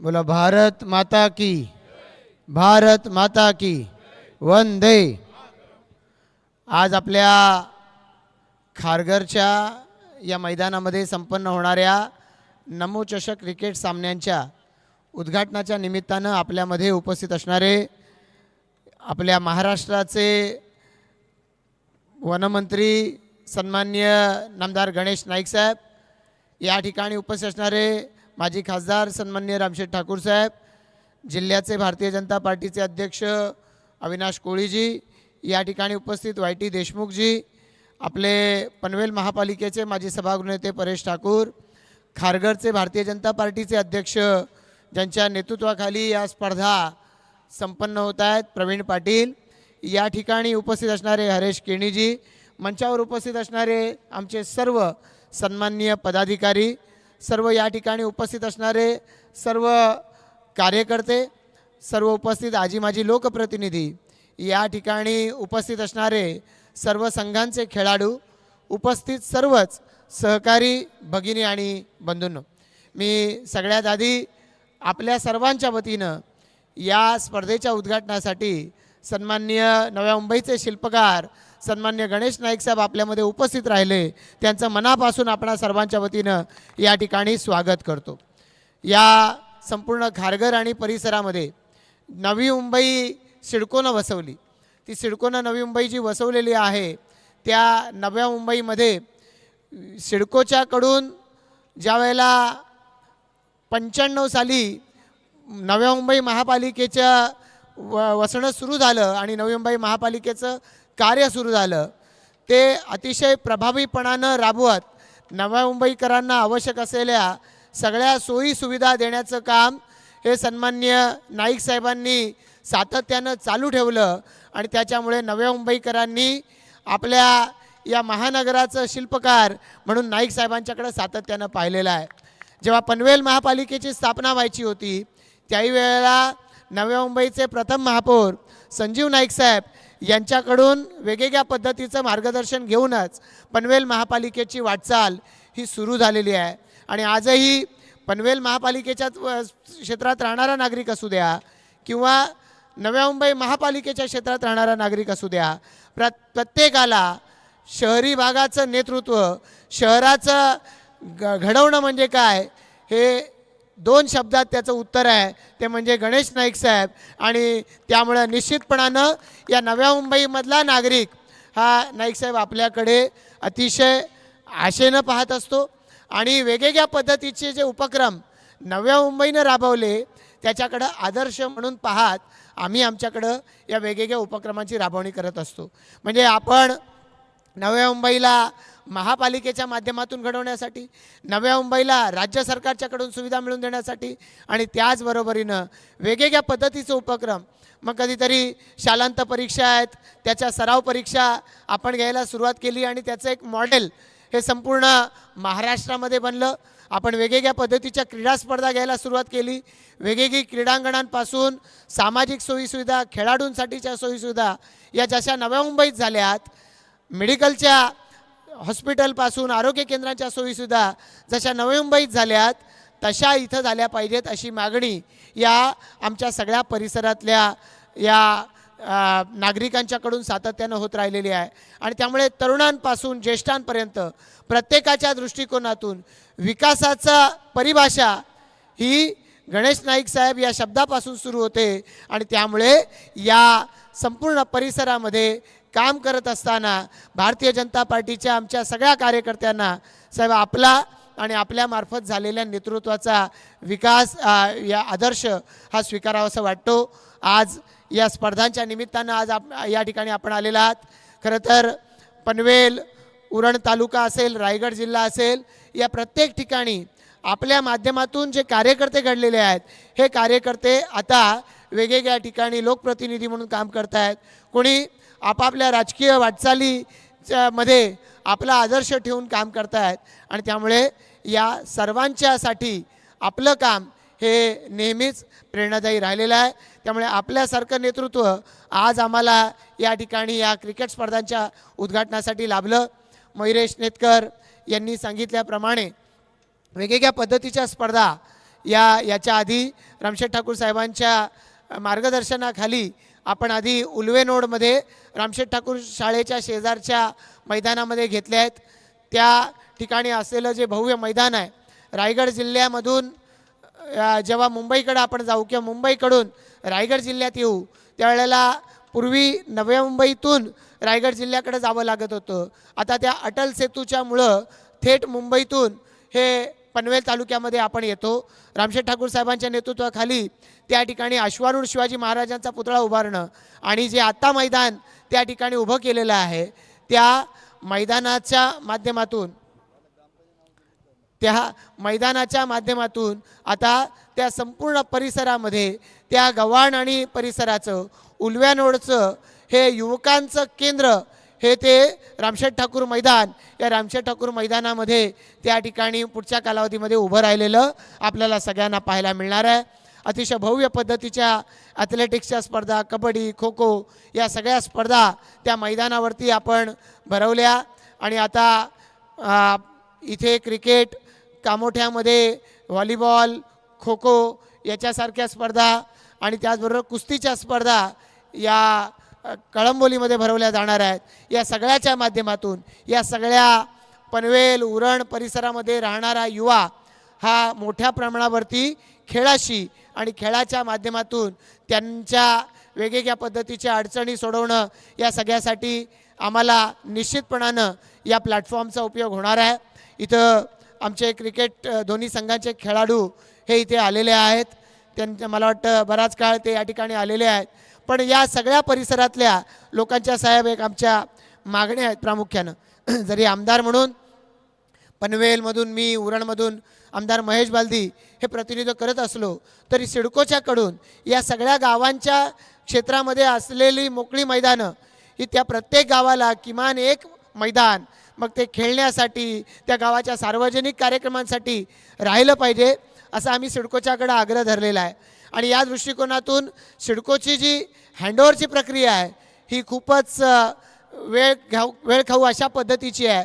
बोला भारत माता की भारत माता की वंदे. आज आपल्या खारघरच्या या मैदानामध्ये संपन्न होणाऱ्या नमोचषक क्रिकेट सामन्यांच्या उद्घाटनाच्या निमित्तानं आपल्यामध्ये उपस्थित असणारे आपल्या महाराष्ट्राचे वनमंत्री सन्मान्य नामदार गणेश नाईक साहेब या ठिकाणी उपस्थित असणारे माजी खासदार सन्मान्य रामशेठ ठाकूर साहेब जिल्ह्याचे भारतीय जनता पार्टीचे अध्यक्ष अविनाश कोळीजी या ठिकाणी उपस्थित वाय टी देशमुखजी आपले पनवेल महापालिकेचे माजी सभागृह नेते परेश ठाकूर खारघरचे भारतीय जनता पार्टीचे अध्यक्ष ज्यांच्या नेतृत्वाखाली या स्पर्धा संपन्न होत आहेत प्रवीण पाटील या ठिकाणी उपस्थित असणारे हरेश केणीजी मंचावर उपस्थित असणारे आमचे सर्व सन्माननीय पदाधिकारी सर्व या ठिकाणी उपस्थित असणारे सर्व कार्यकर्ते सर्व उपस्थित आजी माजी लोकप्रतिनिधी या ठिकाणी उपस्थित असणारे सर्व संघांचे खेळाडू उपस्थित सर्वच सहकारी भगिनी आणि बंधूंनो मी सगळ्यात आधी आपल्या सर्वांच्या वतीनं या स्पर्धेच्या उद्घाटनासाठी सन्माननीय नव्या मुंबईचे शिल्पकार सन्मान्य गणेश नाईक साहेब आपल्यामध्ये उपस्थित राहिले. त्यांचं मनापासून आपणा सर्वांच्या वतीनं या ठिकाणी स्वागत करतो. या संपूर्ण खारघर आणि परिसरामध्ये नवी मुंबई सिडकोनं वसवली. ती सिडकोनं नवी मुंबई जी वसवलेली आहे त्या नव्या मुंबईमध्ये सिडकोच्याकडून ज्या वेळेला पंच्याण्णव साली नव्या मुंबई महापालिकेच्या व वसणं सुरू झालं आणि नवी मुंबई महापालिकेचं कार्य सुरू झालं. ते अतिशय प्रभावीपणानं राबवत नव्या मुंबईकरांना आवश्यक असलेल्या सगळ्या सोयी सुविधा देण्याचं काम हे सन्मान्य नाईक साहेबांनी सातत्यानं चालू ठेवलं आणि त्याच्यामुळे नव्या मुंबईकरांनी आपल्या या महानगराचं शिल्पकार म्हणून नाईक साहेबांच्याकडे सातत्यानं पाहिलेलं आहे. जेव्हा पनवेल महापालिकेची स्थापना व्हायची होती त्याही वेळेला नव्या मुंबईचे प्रथम महापौर संजीव नाईक साहेब यांच्याकडून वेगवेगळ्या पद्धतीचं मार्गदर्शन घेऊनच पनवेल महापालिकेची वाटचाल ही सुरू झालेली आहे. आणि आजही पनवेल महापालिकेच्या व- क्षेत्रात राहणारा नागरिक असू द्या किंवा नव्या मुंबई महापालिकेच्या क्षेत्रात राहणारा नागरिक असू द्या प्र प्रत्येकाला शहरी भागाचं नेतृत्व शहराचं घडवणं म्हणजे काय हे दोन शब्दात त्याचं उत्तर आहे. ते म्हणजे गणेश नाईक साहेब. आणि त्यामुळं निश्चितपणानं या नव्या मुंबईमधला नागरिक हा नाईक साहेब आपल्याकडे अतिशय आशेनं पाहत असतो. आणि वेगवेगळ्या पद्धतीचे जे उपक्रम नव्या मुंबईनं राबवले त्याच्याकडं आदर्श म्हणून पाहत आम्ही आमच्याकडं या वेगवेगळ्या उपक्रमांची राबवणी करत असतो. म्हणजे आपण नव्या मुंबईला महापालिकेच्या माध्यमातून घडवण्यासाठी नव्या मुंबईला राज्य सरकारच्याकडून सुविधा मिळवून देण्यासाठी आणि त्याचबरोबरीनं वेगवेगळ्या पद्धतीचे उपक्रम. मग कधीतरी शालांत परीक्षा आहेत त्याच्या सराव परीक्षा आपण घ्यायला सुरुवात केली आणि त्याचं एक मॉडेल हे संपूर्ण महाराष्ट्रामध्ये बनलं. आपण वेगवेगळ्या पद्धतीच्या क्रीडा स्पर्धा घ्यायला सुरुवात केली. वेगवेगळी क्रीडांगणांपासून सामाजिक सोयीसुविधा खेळाडूंसाठीच्या सोयीसुविधा या जशा नव्या मुंबईत झाल्यात मेडिकलच्या हॉस्पिटलपासून आरोग्य केंद्रांच्या सोयीसुद्धा जशा नवी मुंबईत झाल्यात तशा इथं झाल्या पाहिजेत अशी मागणी या आमच्या सगळ्या परिसरातल्या या नागरिकांच्याकडून सातत्यानं होत राहिलेली आहे. आणि त्यामुळे तरुणांपासून ज्येष्ठांपर्यंत प्रत्येकाच्या दृष्टिकोनातून विकासाचा परिभाषा ही गणेश नाईक साहेब या शब्दापासून सुरू होते. आणि त्यामुळे या संपूर्ण परिसरामध्ये काम करत असताना भारतीय जनता पार्टीच्या आमच्या सगळ्या कार्यकर्त्यांना साहेब आपला आणि आपल्यामार्फत झालेल्या नेतृत्वाचा विकास या आदर्श हा स्वीकारावासा वाटतो. आज या स्पर्धांच्या निमित्तानं आज आप या ठिकाणी आपण आलेला आहात. खरं तर पनवेल उरण तालुका असेल रायगड जिल्हा असेल या प्रत्येक ठिकाणी आपल्या माध्यमातून जे कार्यकर्ते घडलेले आहेत हे कार्यकर्ते आता वेगवेगळ्या ठिकाणी लोकप्रतिनिधी म्हणून काम करत आहेत कोणी आपापल्या राजकीय वाटचालीच्या मध्ये आपला आदर्श ठेवून काम करत आहेत आणि त्यामुळे या सर्वांच्यासाठी आपलं काम हे नेहमीच प्रेरणादायी राहिलेलं आहे. त्यामुळे आपल्यासारखं नेतृत्व आज आम्हाला या ठिकाणी या क्रिकेट स्पर्धांच्या उद्घाटनासाठी लाभलं. मयुरेश नेतकर यांनी सांगितल्याप्रमाणे वेगवेगळ्या पद्धतीच्या स्पर्धा या याच्या आधी रामशेठ ठाकूर साहेबांच्या मार्गदर्शनाखाली आपण आधी उलवे नोडमध्ये रामशेठ ठाकूर शाळेच्या शेजारच्या मैदानामध्ये घेतल्या आहेत. त्या ठिकाणी असलेलं जे भव्य मैदान आहे रायगड जिल्ह्यामधून जेव्हा मुंबईकडं आपण जाऊ किंवा मुंबईकडून रायगड जिल्ह्यात येऊ त्यावेळेला पूर्वी नव्या मुंबईतून रायगड जिल्ह्याकडे जावं लागत होतं. आता त्या अटल सेतूच्यामुळं थेट मुंबईतून हे पनवेल तालुक्यामध्ये आपण येतो. रामशेठ ठाकूर साहेबांच्या नेतृत्वाखाली त्या ठिकाणी अश्वारूढ शिवाजी महाराजांचा पुतळा उभारणं आणि जे आत्ता मैदान त्या ठिकाणी उभं केलेलं आहे त्या मैदानाच्या माध्यमातून त्या मैदानाच्या माध्यमातून आता त्या संपूर्ण परिसरामध्ये त्या गव्हाण आणि परिसराचं उलव्यानोडचं हे युवकांचं केंद्र हे ते रामशेठ ठाकूर मैदान या रामशेठ ठाकूर मैदानामध्ये त्या ठिकाणी पुढच्या कालावधीमध्ये उभं राहिलेलं आपल्याला सगळ्यांना पाहायला मिळणार आहे. अतिशय भव्य पद्धतीच्या ॲथलेटिक्सच्या स्पर्धा कबड्डी खो खो या सगळ्या स्पर्धा त्या मैदानावरती आपण भरवल्या. आणि आता इथे क्रिकेट कामोठ्यामध्ये व्हॉलीबॉल खो खो याच्यासारख्या स्पर्धा आणि त्याचबरोबर कुस्तीच्या स्पर्धा या कळंबोलीमध्ये भरवल्या जाणार आहेत. या सगळ्याच्या माध्यमातून या सगळ्या पनवेल उरण परिसरामध्ये राहणारा युवा हा मोठ्या प्रमाणावरती खेळाशी आणि खेळाच्या माध्यमातून त्यांच्या वेगवेगळ्या पद्धतीच्या अडचणी सोडवणं या सगळ्यासाठी आम्हाला निश्चितपणानं या प्लॅटफॉर्मचा उपयोग होणार आहे. इथं आमचे क्रिकेट दोन्ही संघांचे खेळाडू हे इथे आलेले आहेत. त्यांच्या मला वाटतं बराच काळ ते या ठिकाणी आलेले आहेत. पण या सगळ्या परिसरातल्या लोकांच्या साहेब एक आमच्या मागण्या आहेत प्रामुख्यानं. जरी आमदार म्हणून पनवेलमधून मी उरणमधून आमदार महेश बालदी हे प्रतिनिधित्व करत असलो तरी सिडकोच्याकडून या सगळ्या गावांच्या क्षेत्रामध्ये असलेली मोकळी मैदानं ही त्या प्रत्येक गावाला किमान एक मैदान मग ते खेळण्यासाठी त्या गावाच्या सार्वजनिक कार्यक्रमांसाठी राहिलं पाहिजे असा आम्ही सिडकोच्याकडं आग्रह धरलेला आहे. आणि या दृष्टिकोनातून सिडकोची जी हँडओव्हरची प्रक्रिया आहे ही खूपच वेळ घाऊ वेळ खाऊ अशा पद्धतीची आहे.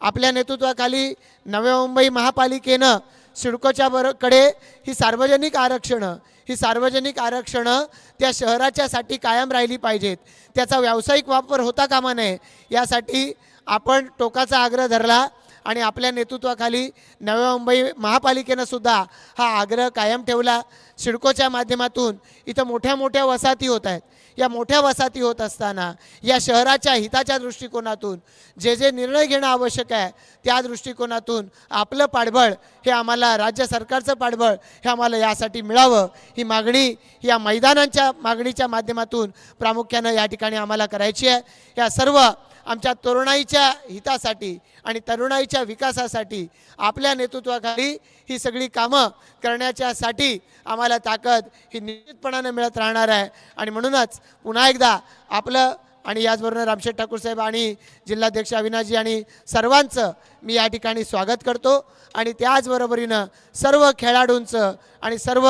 आपल्या नेतृत्वाखाली नव्या मुंबई महापालिकेनं सिडकोच्या बरोकडे ही सार्वजनिक आरक्षणं ही सार्वजनिक आरक्षणं त्या शहराच्यासाठी कायम राहिली पाहिजेत. त्याचा व्यावसायिक वापर होता कामा नये यासाठी आपण टोकाचा आग्रह धरला. आणि आपल्या नेतृत्वाखाली नव्या मुंबई महापालिकेनं सुद्धा हा आग्रह कायम ठेवला. सिडकोच्या माध्यमातून इथं मोठ्या मोठ्या वसाहती होत आहेत. या मोठ्या वसाहती होत असताना या शहराच्या हिताच्या दृष्टिकोनातून जे जे निर्णय घेणं आवश्यक आहे त्या दृष्टिकोनातून आपलं पाठबळ हे आम्हाला राज्य सरकारचं पाठबळ हे आम्हाला यासाठी मिळावं. ही मागणी या मैदानांच्या मागणीच्या माध्यमातून प्रामुख्यानं या ठिकाणी आम्हाला करायची आहे. या सर्व आमच्या तरुणाईच्या हितासाठी आणि तरुणाईच्या विकासासाठी आपल्या नेतृत्वाखाली ही सगळी कामं करण्याच्यासाठी आम्हाला ताकद ही निश्चितपणानं मिळत राहणार आहे. आणि म्हणूनच पुन्हा एकदा आपलं आणि याचबरोबर रामशेठ ठाकूर साहेब आणि जिल्हाध्यक्ष अविनाजी आणि सर्वांचं मी या ठिकाणी स्वागत करतो. आणि त्याचबरोबरीनं सर्व खेळाडूंचं आणि सर्व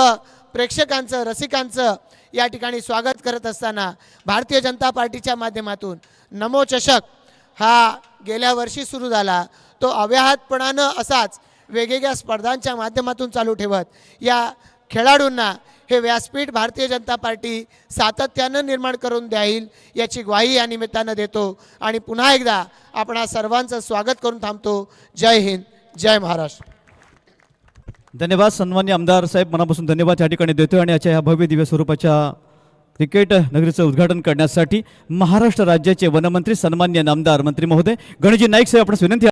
प्रेक्षकांचं रसिकांचं या ठिकाणी स्वागत करत असताना भारतीय जनता पार्टीच्या माध्यमातून नमो चषक हा गेल्या वर्षी सुरू झाला. तो अव्याहतपणानं असाच वेगवेगळ्या स्पर्धांच्या माध्यमातून चालू ठेवत. या खेळाडूंना हे व्यासपीठ भारतीय जनता पार्टी सातत्यानं निर्माण करून द्याईल याची ग्वाही या निमित्तानं देतो. आणि पुन्हा एकदा आपणा सर्वांचं स्वागत करून थांबतो. जय हिंद जय महाराष्ट्र. धन्यवाद सन्मान्य आमदार साहेब मनापासून धन्यवाद. या ठिकाणी देतोय आणि याच्या ह्या भव्य दिव्य स्वरूपाच्या क्रिकेट नगरीचं उद्घाटन करण्यासाठी महाराष्ट्र राज्याचे वनमंत्री सन्मान्य नामदार मंत्री महोदय गणजी नाईक साहेब आपण विनंती